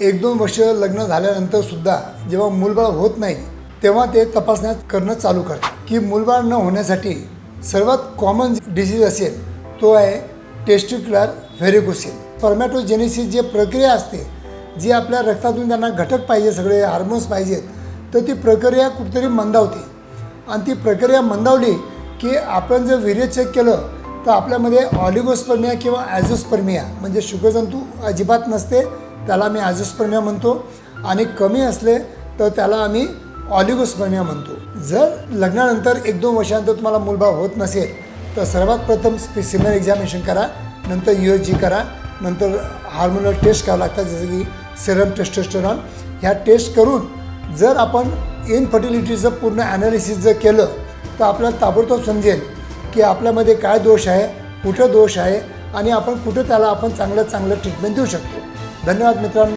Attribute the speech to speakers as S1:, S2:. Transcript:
S1: एक दोन वर्ष लग्न झाल्यानंतर सुद्धा जेव्हा मूलबाळ होत नाही तेव्हा ते तपासण्या करणं चालू करतात. की मूलबाळ न होण्यासाठी सर्वात कॉमन डिसीज असेल तो आहे टेस्टिक्युलर व्हेरिकोसिल स्पर्मॅटोजेनेसिस जी प्रक्रिया असते जी आपल्या रक्तातून त्यांना घटक पाहिजे सगळे हार्मोन्स पाहिजेत तर ती प्रक्रिया कुठेतरी मंदावते. आणि ती प्रक्रिया मंदावली की आपण जर वीर्य चेक केलं तर आपल्यामध्ये ऑलिगोस्पर्मिया किंवा ॲझोस्पर्मिया म्हणजे शुक्रजंतू अजिबात नसते त्याला आम्ही ॲझोस्पर्मिया म्हणतो. आणि कमी असले तर त्याला आम्ही ऑलिगोस्पर्मिया म्हणतो. जर लग्नानंतर एक दोन वर्षानंतर तुम्हाला मूलभाव होत नसेल तर सर्वात प्रथम स्पेसिमन एक्झामिनेशन करा नंतर यू एस जी करा नंतर हार्मोनल टेस्ट करावं लागतात जसं की सेरम टेस्टोस्टेरॉन ह्या टेस्ट करून जर आपण इनफर्टिलिटीचं पूर्ण ॲनालिसिस जर केलं तर आपल्याला ताबडतोब समजेल की आपल्यामध्ये काय दोष आहे कुठं दोष आहे आणि आपण कुठं त्याला आपण चांगलं चांगलं ट्रीटमेंट देऊ शकतो. धन्यवाद मित्रांनो.